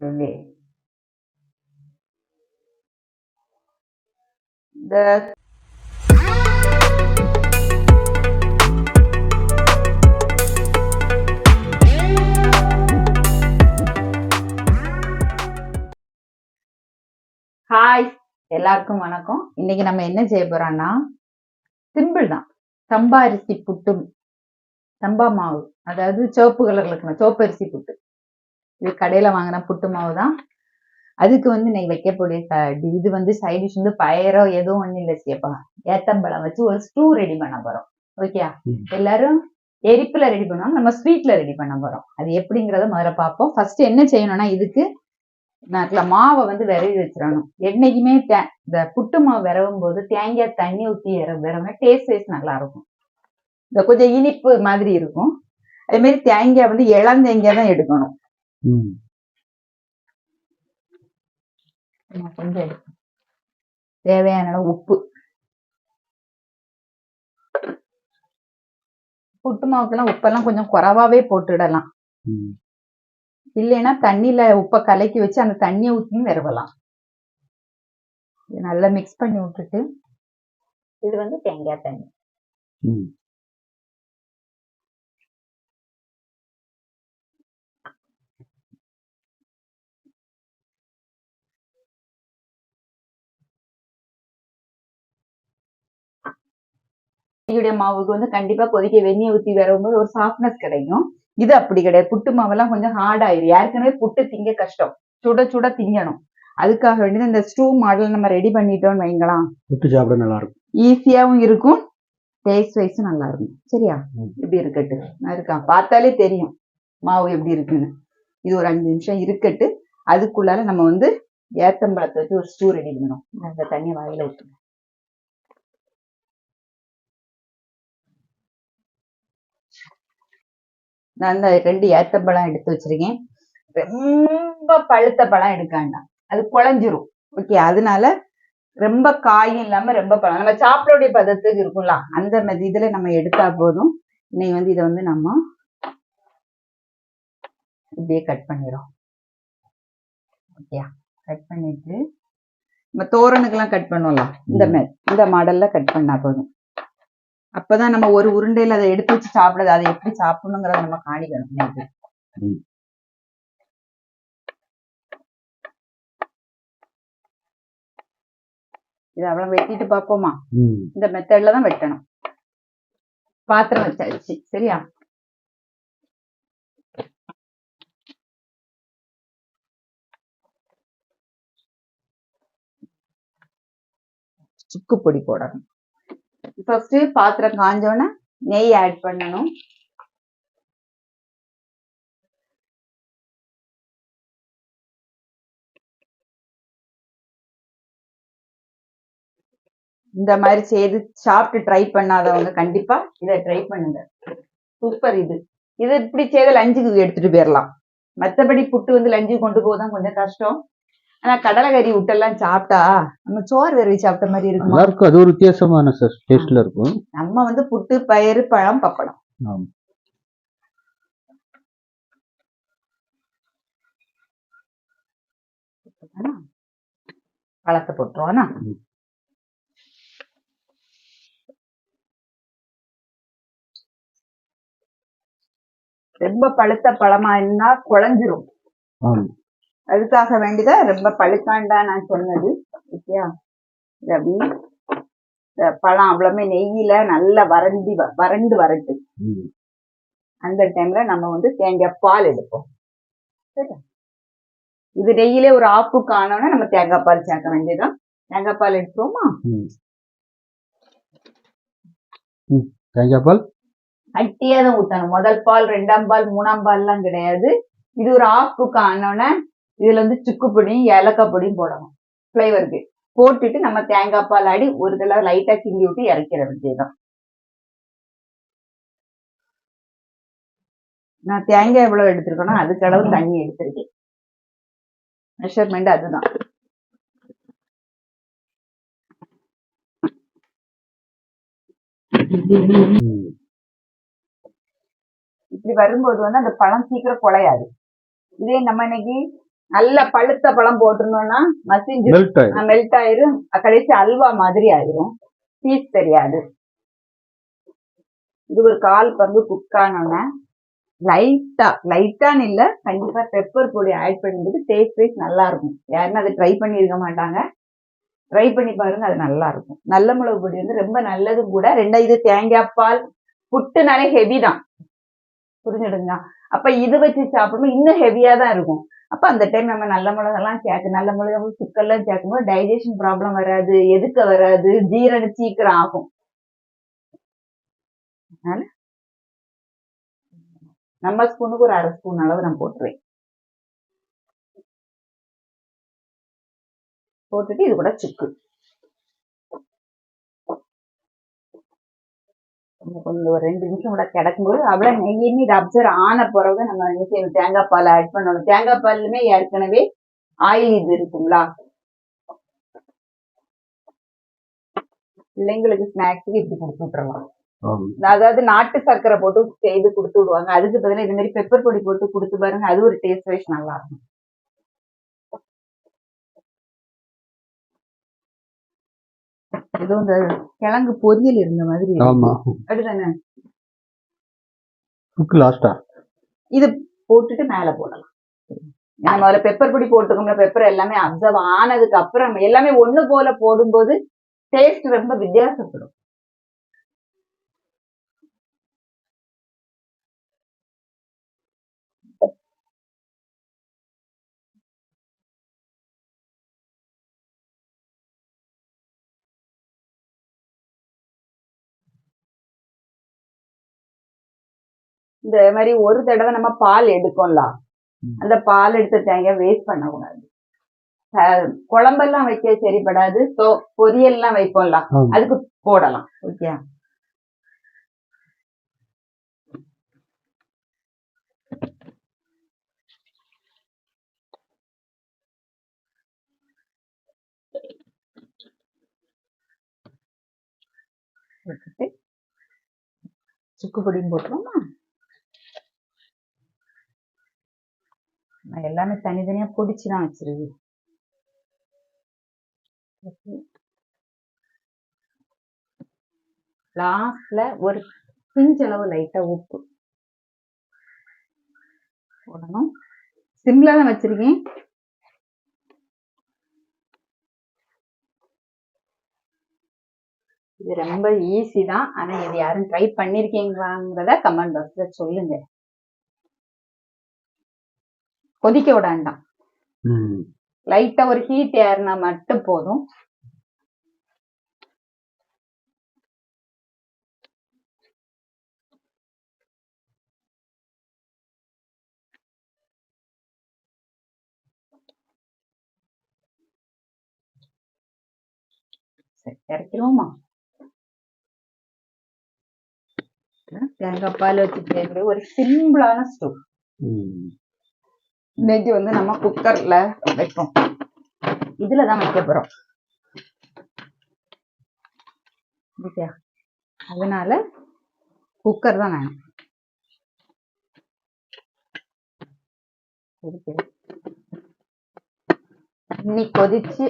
ரெண்டு ஹாய் எல்லாருக்கும் வணக்கம். இன்னைக்கு நம்ம என்ன செய்ய போறோம்னா சிம்பிள் தான் சம்பா அரிசி புட்டும் சம்பா மாவு. அதாவது சிவப்பு கலர்ல இருக்கணும் சிவப்பு அரிசி புட்டு. இது கடையில வாங்கின புட்டு மாவு தான் அதுக்கு வந்து இன்னைக்கு வைக்கக்கூடிய இது வந்து சைட் டிஷ் வந்து பயரோ எதுவும் ஒன்றும் இல்லை சேப்பா ஏத்தம்பழம் வச்சு ஒரு ஸ்டூ ரெடி பண்ண போறோம். ஓகே. எல்லாரும் எரிப்புல ரெடி பண்ணுவோம் நம்ம ஸ்வீட்ல ரெடி பண்ண போறோம். அது எப்படிங்கறத முதல்ல பார்ப்போம். ஃபர்ஸ்ட் என்ன செய்யணும்னா இதுக்கு நாட்டில் மாவை வந்து விரவி வச்சிடணும். என்னைக்குமே தே- இந்த புட்டு மாவு விரவும் போது தேங்காய் தண்ணி ஊற்றி விரவுனா டேஸ்ட் வைஸ் நல்லா இருக்கும். இந்த கொஞ்சம் இனிப்பு மாதிரி இருக்கும். அதே மாதிரி தேங்காய் வந்து இளந்தேங்காய் தான் எடுக்கணும். கொஞ்சம் தேவையான அளவு உப்பு. புட்டு மாவுக்கெல்லாம் உப்பெல்லாம் கொஞ்சம் குறைவாவே போட்டுடலாம். இல்லைன்னா தண்ணியில உப்பை கலக்கி வச்சு அந்த தண்ணியை ஊற்றியும் விரவலாம் இது நல்லா மிக்ஸ் பண்ணி விட்டுட்டு இது வந்து தேங்காய் தண்ணி. இட்லியுடைய மாவுக்கு வந்து கண்டிப்பா கொதிக்க வெந்நீர் ஊற்றி விரவும்போது ஒரு சாஃப்ட்னஸ் கிடைக்கும். இது அப்படி கிடையாது. புட்டு மாவெல்லாம் கொஞ்சம் ஹார்ட் ஆயிரும். ஏற்கனவே புட்டு திங்க கஷ்டம். சுட சுட திங்கணும். அதுக்காக வேண்டியது இந்த ஸ்டூ மாடல் நம்ம ரெடி பண்ணிட்டோம்னு வைங்களாம் புட்டு சாப்பிட நல்லா இருக்கும் ஈஸியாவும் இருக்கும். டேஸ்ட் வைஸும் நல்லா இருக்கும் சரியா. இப்படி இருக்கட்டு நான் இருக்கா? பார்த்தாலே தெரியும் மாவு எப்படி இருக்குன்னு. இது ஒரு அஞ்சு நிமிஷம் இருக்கட்டு அதுக்குள்ளார நம்ம வந்து ஏத்தம்பழத்தை வச்சு ஒரு ஸ்டூ ரெடி பண்ணணும். அந்த தண்ணி வாயில ஊற்றுங்க நான் இந்த ரெண்டு ஏத்தம்பழம் எடுத்து வச்சிருக்கேன். ரொம்ப பழுத்த பழம் எடுக்க வேண்டாம். அது குழஞ்சிரும். ஓகே அதனால ரொம்ப காயும் இல்லாம ரொம்ப பழம். நம்ம சாப்பிடக்கூடிய பதத்துக்கு இருக்கும்ல அந்த மாதிரி இதுல நம்ம எடுத்தா போதும். இன்னைக்கு வந்து இதை வந்து நம்ம இப்படியே கட் பண்ணிடும் ஓகேயா கட் பண்ணிட்டு நம்ம தோரனுக்கெல்லாம் கட் பண்ணுவோம்ல இந்த மாதிரி இந்த மாடல்ல கட் பண்ணா போதும். அப்பதான் நம்ம ஒரு உருண்டையில அதை எடுத்து வச்சு சாப்பிடுறது அதை எப்படி சாப்பிடணுங்கிறத நம்ம காணிக்கணும். இதை அவ்வளவு வெட்டிட்டு பார்ப்போமா? ம். இந்த மெத்தட்ல தான் வெட்டணும். பாத்திரம் வச்சாச்சு சரியா? சுக்கு பொடி போடணும். ஃபர்ஸ்ட் பாத்திரம் காஞ்சோன்னே நெய் ஆட் பண்ணணும். இந்த மாதிரி செய்து சாப்பிட்டு ட்ரை பண்ணாதவங்க கண்டிப்பா இதை ட்ரை பண்ணுங்க. சூப்பர் இது. இது இப்படி செய்த லஞ்சுக்கு எடுத்துட்டு போயிடலாம். மத்தபடி புட்டு வந்து லஞ்சுக்கு கொண்டு போதான் கொஞ்சம் கஷ்டம். ஆனா கடலைக்கறி விட்டெல்லாம் சாப்பிட்டா நம்ம சோறு வெறவி சாப்பிட்ட மாதிரி இருக்குமா. நல்லா இருக்கும் அது ஒரு வித்தியாசமான டேஸ்ட்ல இருக்கும். நம்ம வந்து புட்டு பயிறு பழம் பப்படம். பழத்தை போட்டுருவோம்னா. ரொம்ப பழுத்த பழமா இருந்தா குழஞ்சிரும். அதுக்காக வேண்டிதான் ரொம்ப பழுத்தாண்டா நான் சொன்னது. ஓகேயா? இது அப்படியே பழம் அவ்வளவுமே நெய்யில நல்லா வறண்டி வ- வறண்டு வரட்டு அந்த டைம்ல நம்ம வந்து தேங்காய் பால் எடுப்போம். சரியா? இது நெய்யிலே ஒரு ஆப்பு காணோம்னா நம்ம தேங்காய் பால் சேர்க்க வேண்டியதுதான். தேங்காய் பால் எடுத்துருவோமா? ம். ம். தேங்காய் பால்? கட்டியா தான் ஊத்தணும். முதல் பால் ரெண்டாம் பால் மூணாம் பால்லாம் கிடையாது. இது ஒரு ஆஃப் குக் ஆனோடனே இதில் வந்து சுக்கு பொடியும் ஏலக்காய் பொடியும் போடணும். ஃப்ளேவருக்கு போட்டுட்டு நம்ம தேங்காய் பால் ஆடி ஒரு தடவை லைட்டாக கிண்டி விட்டு இறக்கிற வேண்டியதுதான். நான் தேங்காய் எவ்வளோ எடுத்திருக்கேனோ அதுக்கு அளவு தண்ணி எடுத்திருக்கேன். மெஷர்மெண்ட் அதுதான். இப்படி வரும்போது வந்து அந்த பழம் சீக்கிரம் குலையாது இதே நம்ம இன்னைக்கு நல்ல பழுத்த பழம் போட்டிருந்தோம்னா மசிஞ்சு மெல்ட் ஆயிரும். கடைசி அல்வா மாதிரி ஆயிரும். பீஸ் தெரியாது. இது ஒரு கால் பங்கு குக் ஆனோன்னா லைட்டா லைட்டான்னு இல்ல கண்டிப்பா பெப்பர் பொடி ஆட் பண்ணும்போது டேஸ்ட் வைஸ் நல்லா இருக்கும் யாருமே அதை ட்ரை பண்ணியிருக்க மாட்டாங்க. ட்ரை பண்ணி பாருங்க அது நல்லா இருக்கும் நல்ல மிளகு பொடி வந்து ரொம்ப நல்லதும் கூட. ரெண்டாவது இது தேங்காய் பால். புட்டுனாலே ஹெவி தான். புரிஞ்சுடுங்க அப்ப இது வச்சு சாப்பிடும்போது இன்னும் ஹெவியா தான் இருக்கும். அப்ப அந்த டைம் நம்ம நல்ல மிளகெல்லாம் சேர்க்க நல்ல மிளகு சுக்கெல்லாம் சேர்க்கும்போது டைஜஷன் ப்ராப்ளம் வராது எதுக்க வராது ஜீரணம் சீக்கிரம் ஆகும். அதனால நம்ம ஸ்பூனுக்கு ஒரு அரை ஸ்பூன் அளவு நான் போட்டுருவேன். போட்டுட்டு இது கூட சுக்கு. கொஞ்சம் ஒரு ரெண்டு நிமிஷம் கூட கிடக்கும்போது அவ்வளோ நெய்யுமே இது அப்சர்வ் ஆன பிறகு நம்ம என்ன செய்யணும்? தேங்காய் பால் ஆட் பண்ணணும். தேங்காய் பால்லுமே ஏற்கனவே ஆயில் இது இருக்குங்களா? பிள்ளைங்களுக்கு ஸ்நாக்ஸுக்கு இப்படி கொடுத்து விட்டுறலாம். அதாவது நாட்டு சர்க்கரை போட்டு செய்து கொடுத்து விடுவாங்க. அதுக்கு பதிலா இந்த மாதிரி பெப்பர் பொடி போட்டு கொடுத்து பாருங்க. அது ஒரு டேஸ்ட் வைஸ் நல்லா இருக்கும். ஏதோ இந்த கிழங்கு பொரியல் இருந்த மாதிரி. ஆமா. அப்படிதானே? லாஸ்டா இது போட்டுட்டு மேல போடலாம். நம்ம முதல்ல பெப்பர் பொடி போட்டுக்கோம்ல பெப்பர் எல்லாமே அப்சர்வ் ஆனதுக்கு அப்புறம் எல்லாமே ஒண்ணு போல போடும்போது டேஸ்ட் ரொம்ப வித்தியாசப்படும். இந்த மாதிரி ஒரு தடவை நம்ம பால் எடுக்கோம்ல. ம். அந்த பால் எடுத்த தேங்காய் வேஸ்ட் பண்ணக்கூடாது. குழம்பெல்லாம் வைக்க சரிப்படாது. பொரியல்லாம் வைப்போம்ல. அதுக்கு போடலாம். ஓகே சுக்கு பொடியும் போட்டுருவோமா நான் எல்லாமே தனித்தனியா பொடிச்சு தான் வச்சிருக்கேன். லாஸ்ட்ல ஒரு பிஞ்சளவு லைட்டா உப்பு போடணும். சிம்ல தான் வச்சிருக்கேன். இது ரொம்ப ஈஸி தான். ஆனா இது யாரும் ட்ரை பண்ணிருக்கீங்களாங்கிறத கமெண்ட் பாக்ஸ்ல சொல்லுங்க. கொதிக்க விட வேண்டாம். லைட்டா ஒரு ஹீட் ஏறினா மட்டும் போதும். சரி இறக்கிடுவோமா? தேங்காய் பால் வச்சுட்டு ஒரு சிம்பிளான ஸ்டவ். ம் வந்து நம்ம குக்கர்ல வைப்போம். இதுல தான் வைக்க போறோம். ஓகே. அதனால குக்கர் தான் வேணும். தண்ணி கொதிச்சு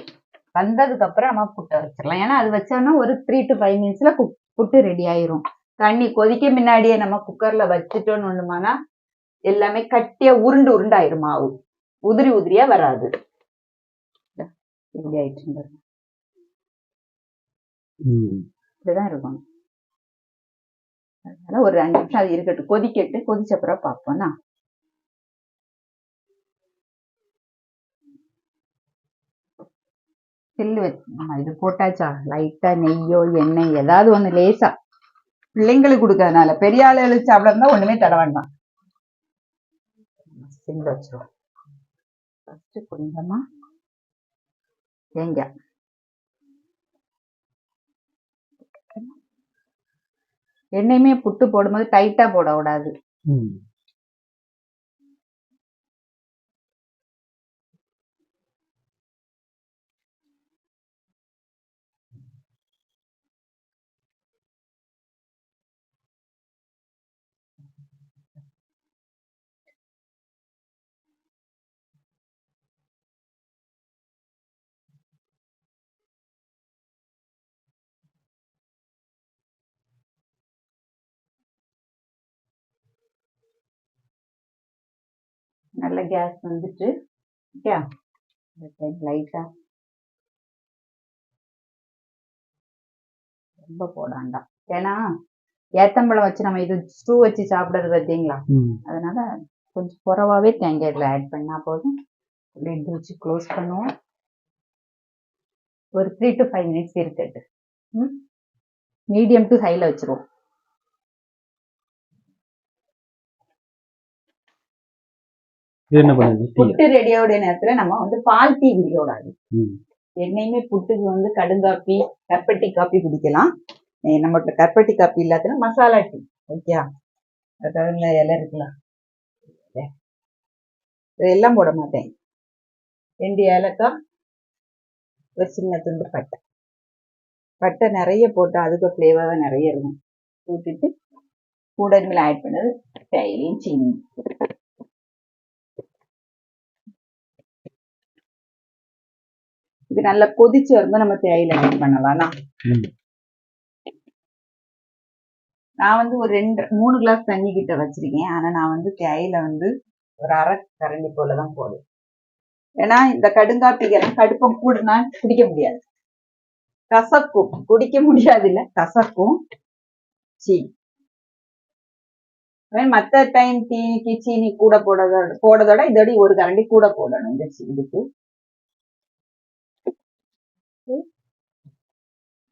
வந்ததுக்கு அப்புறம் நம்ம புட்டை வச்சிடலாம். ஏன்னா அது வச்சோம்னா ஒரு த்ரீ டு ஃபைவ் மினிட்ஸ்ல புட்டு ரெடி ஆயிரும். தண்ணி கொதிக்க முன்னாடியே நம்ம குக்கர்ல வச்சுட்டோம்னு ஒண்ணுமானா எல்லாமே கட்டியா உருண்டு உருண்டு ஆயிரும் மாவு. உதிரி உதிரியா வராது. இப்படி ஆயிடுச்சு இப்படிதான் இருக்கணும் அதனால ஒரு அஞ்சு நிமிஷம் அது இருக்கட்டும். கொதிக்கட்டு கொதிச்ச அப்புறம் பார்ப்போம்னா சில்லு வச்சு இது போட்டாச்சா? லைட்டா நெய்யோ எண்ணெய் ஏதாவது ஒண்ணு லேசா. பிள்ளைங்களுக்கு கொடுக்கறதுனால பெரிய ஆளுகளுக்கு சாப்பிட ஒண்ணுமே தட வேண்டாம். சில்லு வச்சிருவோம் ஃபர்ஸ்ட் கொஞ்சமா தேங்காய். எண்ணெயுமே புட்டு போடும்போது டைட்டா போடக்கூடாது. நல்ல கேஸ் வந்துட்டு ஓகே லைட்டா ரொம்ப போடாண்டா. ஏன்னா ஏத்தம்பழம் வச்சு நம்ம இது ஸ்டூ வச்சு சாப்பிடுறது பார்த்தீங்களா? அதனால கொஞ்சம் குறவாவே தேங்காய் இதில் ஆட் பண்ணா போதும். லிட் வச்சு க்ளோஸ் பண்ணுவோம். ஒரு த்ரீ டு ஃபைவ் மினிட்ஸ் இருக்கட்டு ம்? மீடியம் டு ஹைல வச்சிருவோம். என்ன பண்ணுது? புட்டு ரெடியோட நேரத்துல நம்ம வந்து பால் டீ குடிக்கூடாது என்னையுமே புட்டுக்கு வந்து கடுங்காப்பி கற்பட்டி காப்பி குடிக்கலாம். நம்மகிட்ட கற்பட்டி காப்பி இல்லாததுன்னா மசாலா டீ ஓகே அதாவது இலை இருக்கலாம். இதெல்லாம் போட மாட்டேன். ரெண்டு ஏலக்காய் ஒரு சின்ன துண்டு பட்டை. பட்டை நிறைய போட்டா அதுக்கு ஃப்ளேவராக நிறைய இருக்கும். ஊற்றிட்டு கூட ஆட் பண்ணது தேயிலையும் சீனி. இது நல்லா கொதிச்சு வரும்போது நம்ம தேயிலை ஆட் பண்ணலாம்னா நான் வந்து ஒரு ரெண்டு மூணு கிளாஸ் தண்ணி கிட்ட வச்சிருக்கேன். ஆனா நான் வந்து தேயிலை வந்து ஒரு அரை கரண்டி போல தான் போடுவேன் ஏன்னா இந்த கடுங்காப்பிக்கெல்லாம் கடுப்பம் கூடுனா குடிக்க முடியாது. கசக்கும். குடிக்க முடியாது இல்ல கசக்கும். சீனி அதே மற்ற டைம் டீக்கு சீனி கூட போடுறதோட போடுறதோட இதோட ஒரு கரண்டி கூட போடணும். இந்த சீ- இதுக்கு.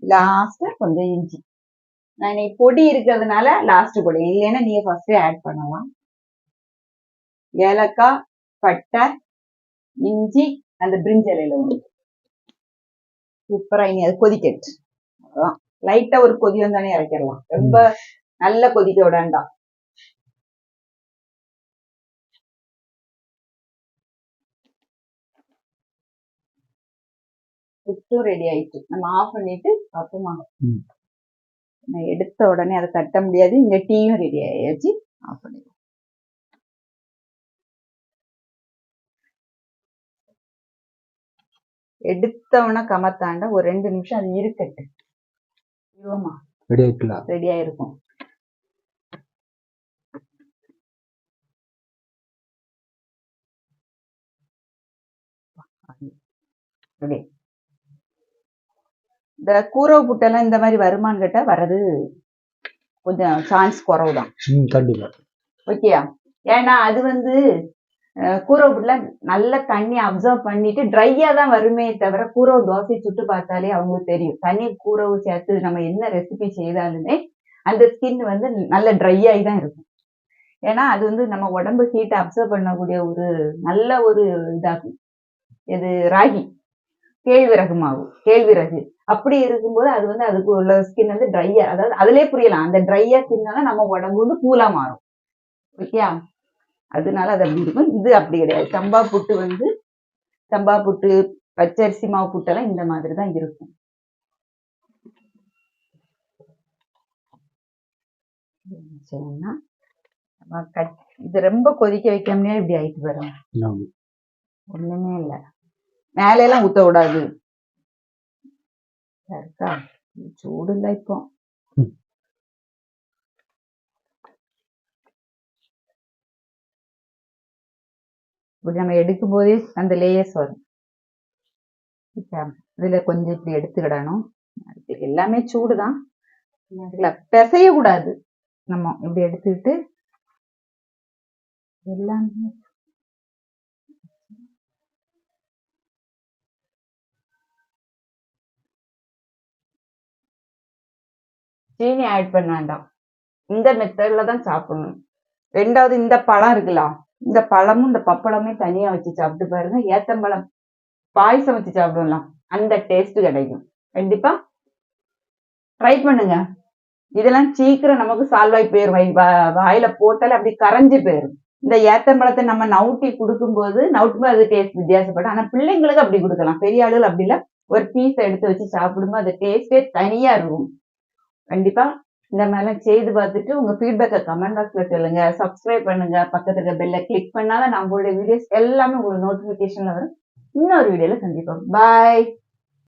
லாஸ்டா கொஞ்சம் இஞ்சி. நான் இன்னைக்கு பொடி இருக்கிறதுனால லாஸ்ட் பொடி. இல்லைன்னா நீங்க ஃபர்ஸ்டே ஆட் பண்ணலாம். ஏலக்காய் பட்டை இஞ்சி அந்த பிரிஞ்சலையில ஒன்று சூப்பரா இனி அது கொதிக்கட்டு அதான் லைட்டா ஒரு கொதி வந்தானே இறக்கிடலாம். ரொம்ப நல்ல கொதிக்க விடாண்டாம் புட்டும் ரெடி ஆயிடுச்சு நம்ம ஆஃப் பண்ணிட்டு. நான் எடுத்த உடனே அதை தட்ட முடியாது இங்க டீயும் ரெடி ஆயாச்சு ஆஃப் பண்ணிடுவோம். எடுத்தவன கமத்தாண்ட ஒரு ரெண்டு நிமிஷம் அது இருக்கட்டு இருவோமா ரெடி ஆயிக்கலாம் ரெடியா இருக்கும் ரெடி இந்த கூரவு புட்டெல்லாம் இந்த மாதிரி வருமான்னு கேட்டா வர்றது கொஞ்சம் சான்ஸ் குறவு தான் ஓகேயா? ஏன்னா அது வந்து கூரவு புட்டுல நல்ல தண்ணி அப்சர்வ் பண்ணிட்டு ட்ரையா தான் வருமே தவிர கூரவு தோசை சுட்டு பார்த்தாலே அவங்களுக்கு தெரியும். தண்ணி கூரவு சேர்த்து நம்ம என்ன ரெசிபி செய்தாலுமே அந்த ஸ்கின் வந்து நல்ல ட்ரை ஆகி தான் இருக்கும். ஏன்னா அது வந்து நம்ம உடம்பு ஹீட்டை அப்சர்வ் பண்ணக்கூடிய ஒரு நல்ல ஒரு இதாகும். இது ராகி. கேழ்விறகு மாவு. கேழ்விறகு. அப்படி இருக்கும்போது அது வந்து அதுக்கு உள்ள ஸ்கின் வந்து ட்ரையா அதாவது அதுலயே புரியலாம். அந்த ட்ரையா ஸ்கின்னால நம்ம உடம்பு வந்து கூலா மாறும். ஓகே அதனால அது அப்படி இருக்கும். இது அப்படி கிடையாது. சம்பா புட்டு வந்து சம்பா புட்டு பச்சரிசி மாவு புட்டெல்லாம் இந்த மாதிரி தான் இருக்கும். கட்- இது ரொம்ப கொதிக்க வைக்காமலே இப்படி ஆயிட்டு வரும். ஒண்ணுமே இல்ல. மேல எல்லாம் ஊத்த விடாது இருக்கா சூடு இல்ல இப்போ. இப்படி நம்ம எடுக்கும் போதே அந்த லேயர்ஸ் வரும். இதுல கொஞ்சம் இப்படி எடுத்துக்கிடணும். எல்லாமே சூடுதான். அதுல பிசைய கூடாது நம்ம இப்படி எடுத்துக்கிட்டு எல்லாமே சீனி ஆட் பண்ண வேண்டாம். இந்த மெத்தடில் தான் சாப்பிடணும். ரெண்டாவது இந்த பழம் இருக்குல்ல இந்த பழமும் இந்த பப்பளமே தனியா வச்சு சாப்பிட்டு பாருங்க. ஏத்தம்பழம் பாயசம் வச்சு சாப்பிடலாம் அந்த டேஸ்ட் கிடைக்கும். கண்டிப்பா? ட்ரை பண்ணுங்க. இதெல்லாம் சீக்கிரம் நமக்கு சால்வ் ஆகி போயிடும் வாயில போட்டாலே அப்படி கரைஞ்சு போயிடும் இந்த ஏத்தம்பழத்தை நம்ம நவுட்டி கொடுக்கும்போது நவுட்டும்போது அது டேஸ்ட் வித்தியாசப்படும். ஆனா பிள்ளைங்களுக்கு அப்படி கொடுக்கலாம். பெரிய ஆளுகள் அப்படி இல்லை. ஒரு பீஸை எடுத்து வச்சு சாப்பிடும்போது அது டேஸ்டே தனியா இருக்கும். கண்டிப்பா இந்த மாதிரிலாம் செய்து பார்த்துட்டு உங்க ஃபீட்பேக்கை கமெண்ட் பாக்ஸ்ல சொல்லுங்க. சப்ஸ்கிரைப் பண்ணுங்க. பக்கத்துல இருக்க பெல்ல கிளிக் பண்ணாலும் நம்மளுடைய வீடியோஸ் எல்லாமே உங்களுக்கு நோட்டிபிகேஷன்ல வரும். இன்னொரு வீடியோல சந்திப்போம். பாய்